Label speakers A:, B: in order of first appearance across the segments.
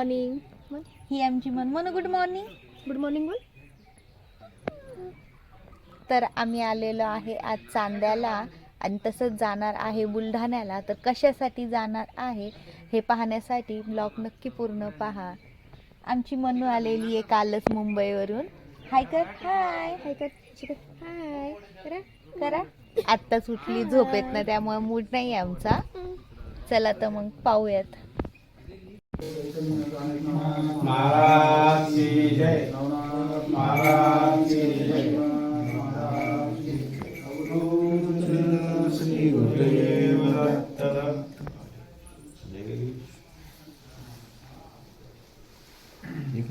A: Morning ही आमची मनमोन गुड मॉर्निंग
B: गुड मॉर्निंग बोल.
A: तर आम्ही आलेलो आहे आज चांद्याला आणि तसंच जाणार आहे बुलढाण्याला. तर कशासाठी जाणार आहे हे पाहण्यासाठी ब्लॉग नक्की पूर्ण पहा. आमची मनू आलेली आहे कालच मुंबईवरून. हाय कर. हाय
B: हाय कर. हाय करा.
A: करा. आत्ताच उठली. झोपेत ना त्यामुळे मूड नाही आहे आमचा. चला तर मग पाहूयात.
C: महाराज की जय। महाराज की जय। श्री गुरुदेव दत्त एक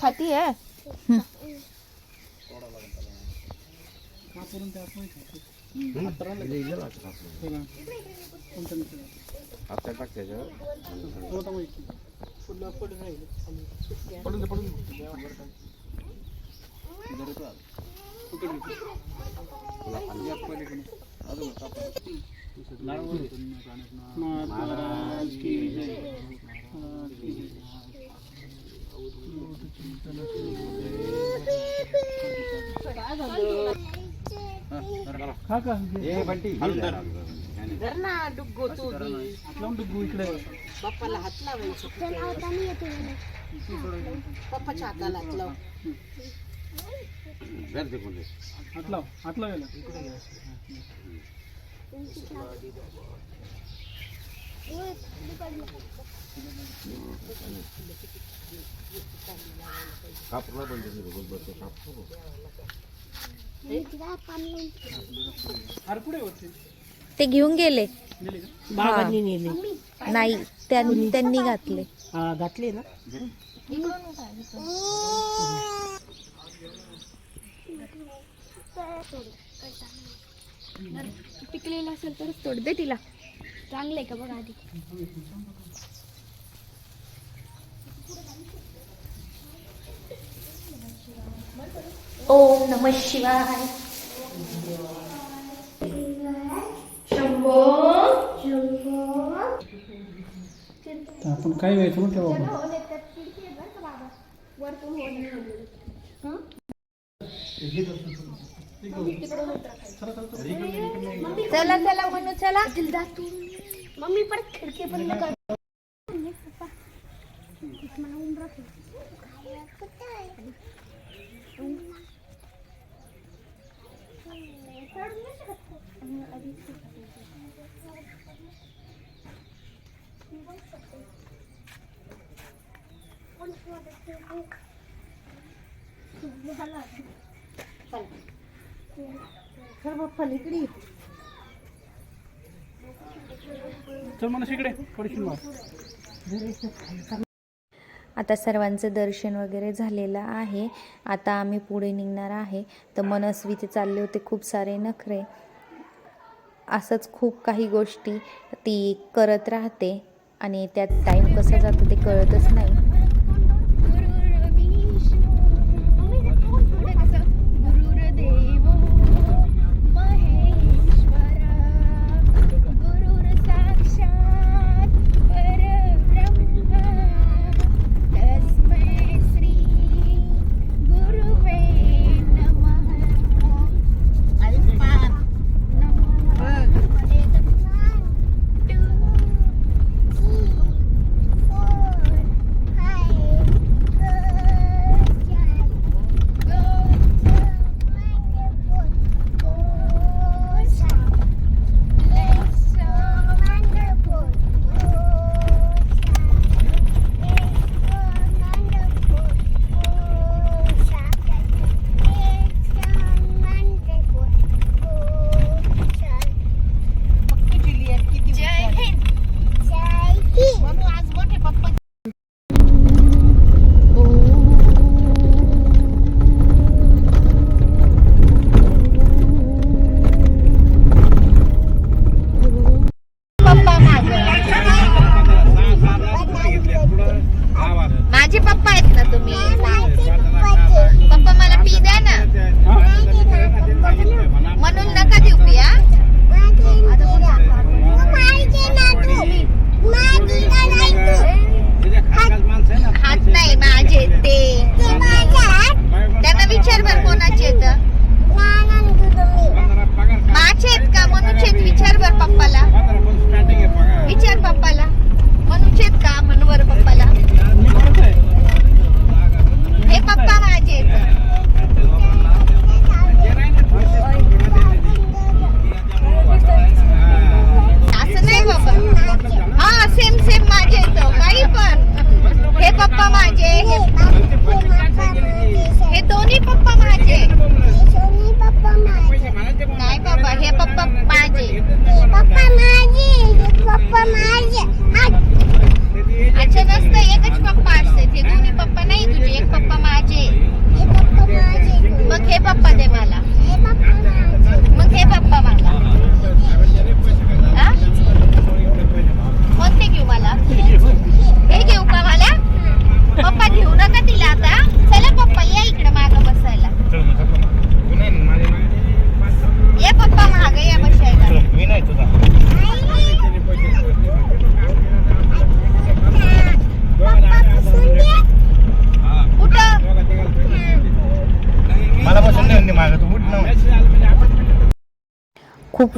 A: खाती आहे
C: आता टाक त्याच्यावर महाराज की पप्पाला ए बंटी
D: धर ना बाप्पाला हात लावायचं. पप्पाच्या हाताला हात लाव.
C: गर्दी कोणते कापला पण बसतो कापतो
A: ते घेऊन गेले.
D: बाबांनी नेले.
A: नाही त्यां- त्यांनी घातले.
D: हा घातले ना.
B: पिकलेला असेल तरच तोड दे तिला. चांगलं आहे का बघा आधी.
A: ओम नम शिवाय.
E: आपण काय व्हायचं ना तेव्हा
A: चला चला म्हणू चला.
B: मम्मी परत खिडकी बंद कर
E: चल मला इकडे पडशील मार.
A: आता सर्वांचं दर्शन वगैरे झालेलं आहे. आता आम्ही पुढे निघणार आहे. तर मनस्वीचे चालले होते खूप सारे नखरे. असंच खूप काही गोष्टी ती करत राहते आणि त्यात टाईम कसा जातो ते कळतच नाही.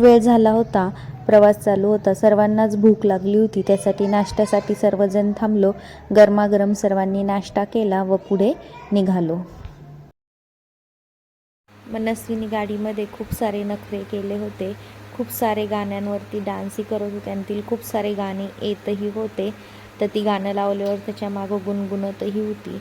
A: वेळ झाला होता प्रवास चालू होता सर्वांनाच भूक लागली होती. त्यासाठी नाश्त्यासाठी सर्वजण थांबलो. गरमागरम सर्वांनी नाश्ता केला व पुढे निघालो. मनस्विनी गाडीमध्ये खूप सारे नखरे केले होते. खूप सारे गाण्यांवरती डान्सही करत होते आणि तिला खूप सारे गाणे येतही होते. तर ती गाणं लावल्यावर त्याच्या मागं गुणगुणतही होती.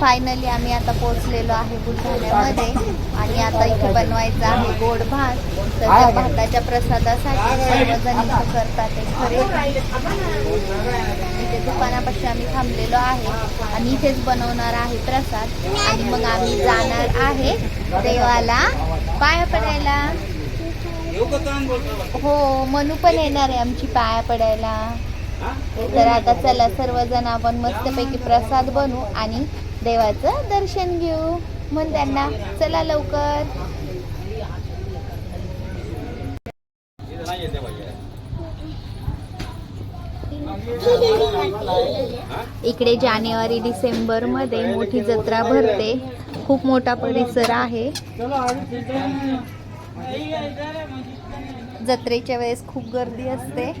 A: फायनली आम्ही आता पोहोचलेलो आहे बुलढाण्यामध्ये. आणि आता इथे बनवायचं आहे गोड भात. तर त्या भाताच्या प्रसादासाठी सर्वजण इथं करतात ते खरे. इथे दुकानापाशी आम्ही थांबलेलो आहे. आणि इथेच बनवणार आहे प्रसाद. आणि मग आम्ही जाणार आहे देवाला पाया पडायला. हो मनू पण येणार आहे आमची पाया पडायला. तर आता चला सर्वजण आपण मस्तपैकी प्रसाद बनवू आणि देवाचं दर्शन घेऊ. म्हण त्यांना चला लवकर. इकडे जानेवारी डिसेंबरमध्ये मोठी जत्रा भरते. खूप मोठा परिसर आहे. जत्रेच्या वेळेस खूप गर्दी असते.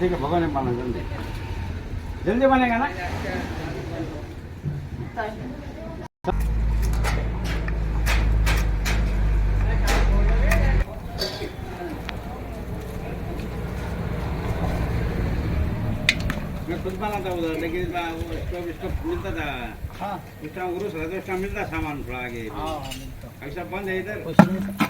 F: ठीक है भगवान माना जल्दी जल्दी बनेगा ना मैं खुद बनाता उधर लेकिन इस बार वो स्टोव स्टोव मिलता था
E: हाँ
F: उस टाइम उरुस रहता उस टाइम मिलता सामान थोड़ा आगे ऐसा बंद है इधर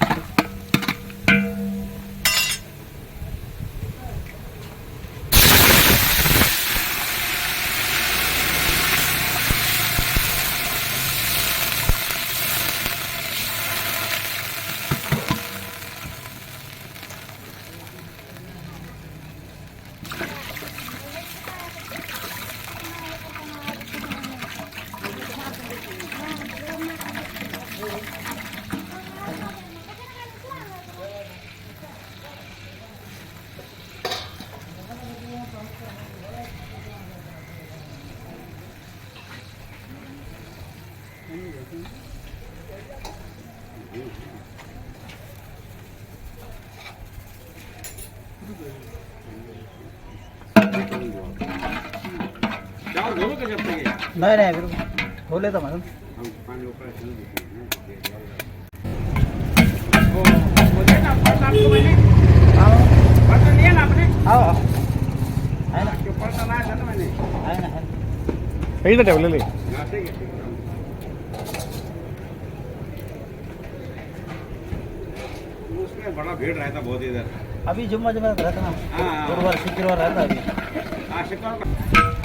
F: म्हणे.
G: आहे ना आहे ना.
C: इथं ठेवलेले
F: हा, बड़ा भीड़ रहता बहुत इधर
G: अभी जुम्मा जुम्मा रहता ना। गुरुवार शुक्रवार रहता अभी
F: हाँ शुक्र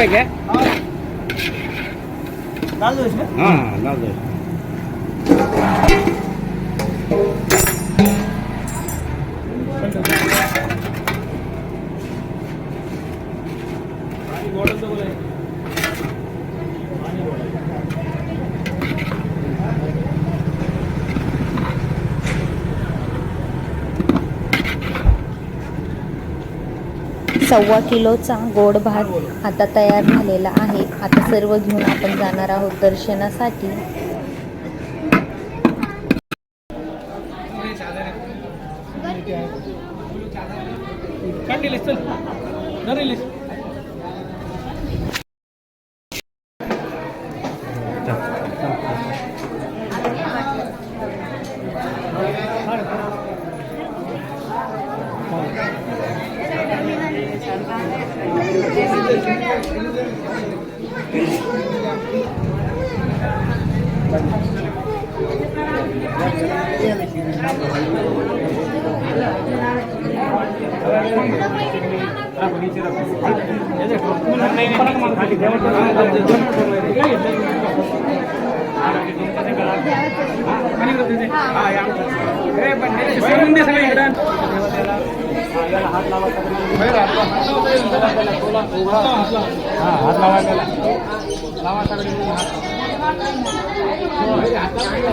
F: का हो गए क्या
G: डाल दो
H: सव्वा किलोचा गोड भात आता तयार झालेला आहे. आता सर्व घेऊन आपण जाणार आहोत दर्शनासाठी.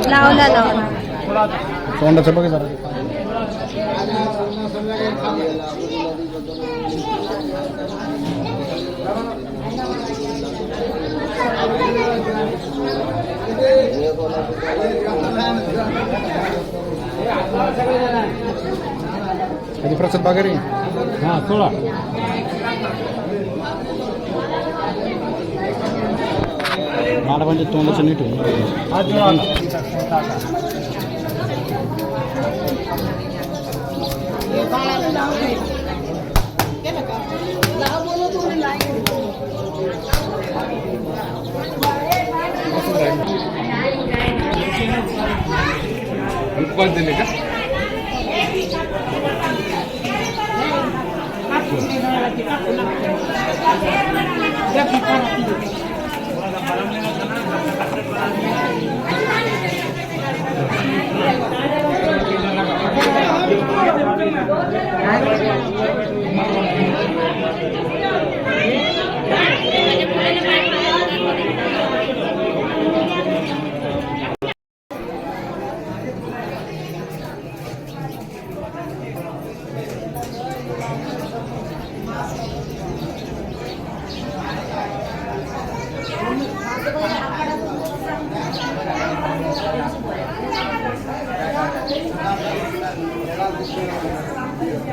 H: लावला लावला.
C: तोंडाचं बघ जरा. कधी प्रसाद बागेरी हां सोळा मला म्हणजे तोंडाचं नीट होईल
F: उपवास दिले का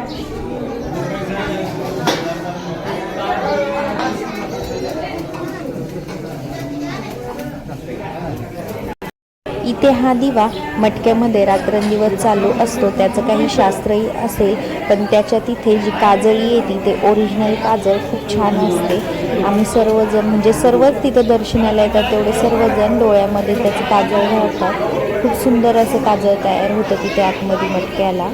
H: Gracias. ते हा दिवा मटक्यामध्ये रात्रंदिवस चालू असतो. त्याचं काही शास्त्रही असेल पण त्याच्या तिथे जी काजळी येते ते ओरिजिनल काजळ खूप छान असते. आम्ही सर्वजण म्हणजे सर्वच तिथं दर्शनाला येतात तेवढे सर्वजण डोळ्यामध्ये त्याचं काजळ घालतात खूप सुंदर असं काजळ तयार होतं तिथे आतमध्ये मटक्याला.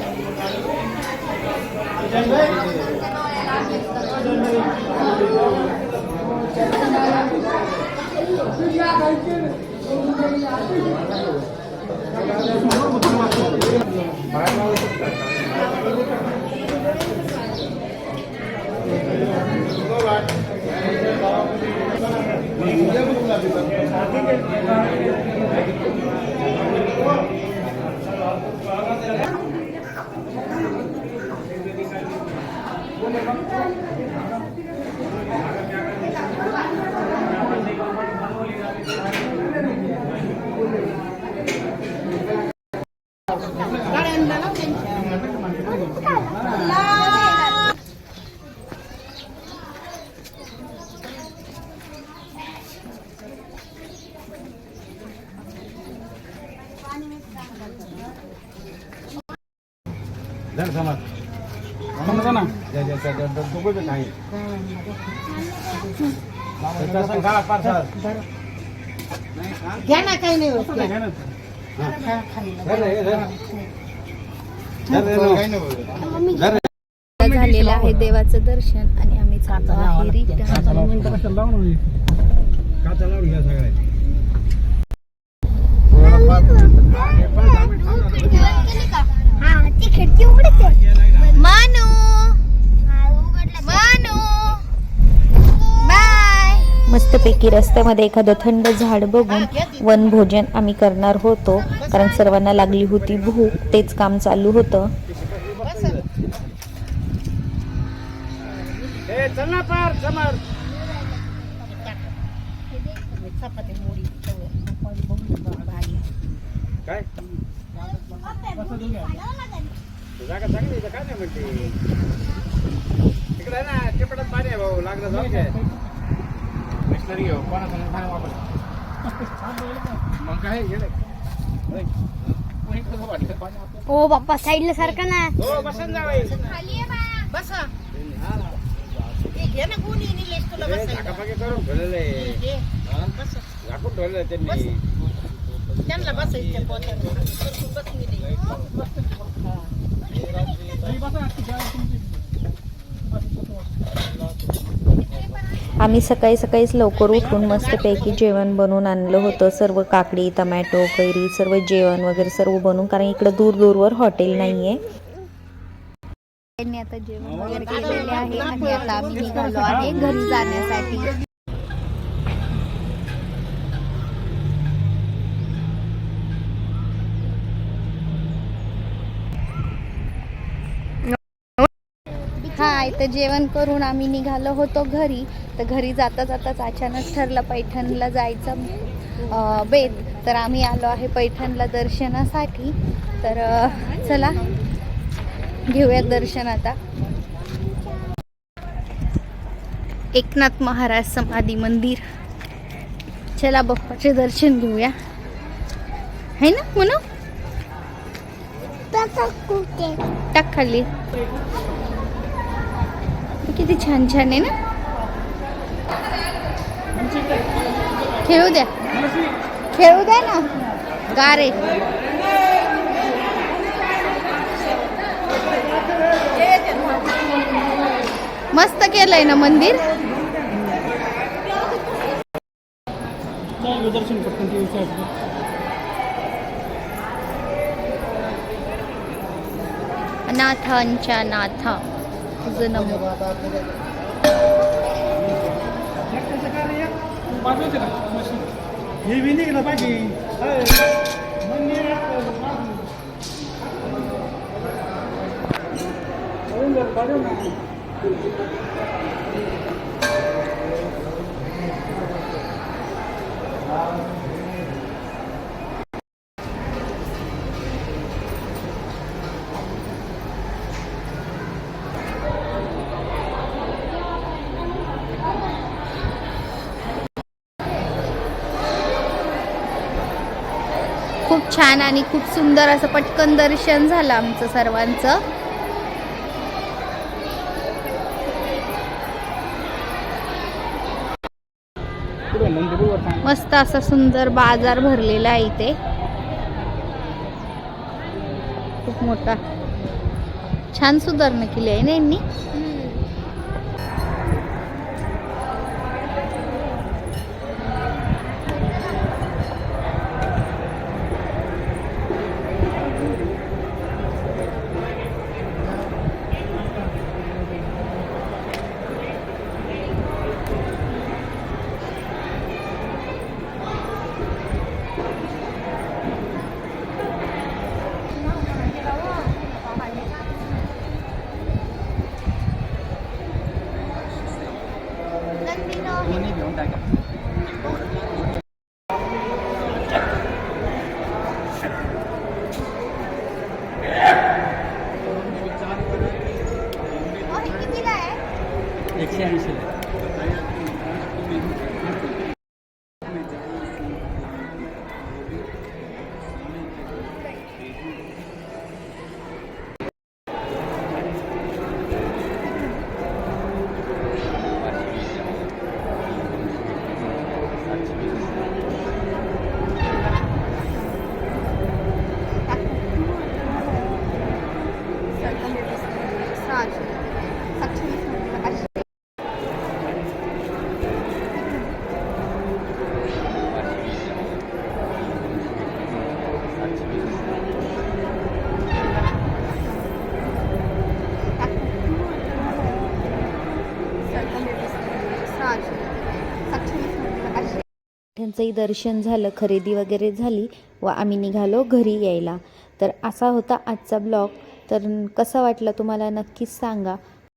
F: हाँ धर समाज समजा ना ज्या ज्या त्या त्या दोघंच आहे. त्याचा संघ पाच सहा.
D: घ्या ना काही नाही होत
F: घे
D: घ्या.
F: ना.
D: खा, खाली.
F: धर रे, धर. धर रे, नो. धर रे.
A: झालेलं आहे देवाचं दर्शन आणि आम्ही चाललो आहे रिटर्न.
B: मानू. मानू. बाय.
A: मस्तपैकी रस्त्यामध्ये एखादं थंड झाड बघून वनभोजन आम्ही करणार होतो. कारण सर्वांना लागली होती भूक तेच काम चालू होतं.
F: ए, चल ना पार समर
D: चपाती मुडी भाजी
F: काय जागा चांगली आहे, काय नाही म्हणते तिकडे आहे ना चिपटात पाणी आहे भाऊ लागलं जाऊ काय मिशनरी हो कोणाचं पाणी वापर मग काय गेलं
B: ओ बाप्पा साईडला सारखा ना.
F: हो बसन जा बाई
D: बसा. हे घे ना गुणी निलेश तुला
F: हे
D: बसायला.
F: झाकापाकी करून ठेवलेलं आहे झाकून ठेवलेलं आहे त्यांनी.
D: त्यांना बसायचं.
A: आम्ही सकाळी सकाळीच लवकर उठून मस्तपैकी जेवण बनवून आणलं होतं. सर्व काकडी टमॅटो कैरी सर्व जेवण वगैरे सर्व बनवून कारण इकडं दूर दूरवर हॉटेल नाही आहे त्यांनी आता जेवण वगैरे केलेले आहे आणि आता आम्ही निघालो आहे घरी जाण्यासाठी. हा इथं जेवण करून आम्ही निघालो होतो घरी. तर घरी जाता जाताच अचानक ठरलं पैठणला जायचं बेत. तर आम्ही आलो आहे पैठणला दर्शनासाठी. तर चला घेऊयात दर्शन आता. एकनाथ महाराज समाधी मंदिर. चला बाप्पाचे दर्शन घेऊया. है ना म्हणू टाक खाली. किती छान छान आहे ना? खेळू द्या. खेळू द्या ना. गारे. मस्त केलंय ना मंदिर? नाथांच्या नाथा. तुझं नमो
E: हे विनी गेलं पाहिजे
A: खूप छान आणि खूप सुंदर असं पटकन दर्शन झालं आमचं सर्वांचं. मस्त असा सुंदर बाजार भरलेला आहे इथे. खूप मोठा. छान सुधारणा केली आहे ना यांनी?
H: मोठ्यांचंही दर्शन झालं खरेदी वगैरे झाली व आम्ही निघालो घरी यायला. तर असा होता आजचा ब्लॉग. तर कसा वाटला तुम्हाला नक्कीच सांगा.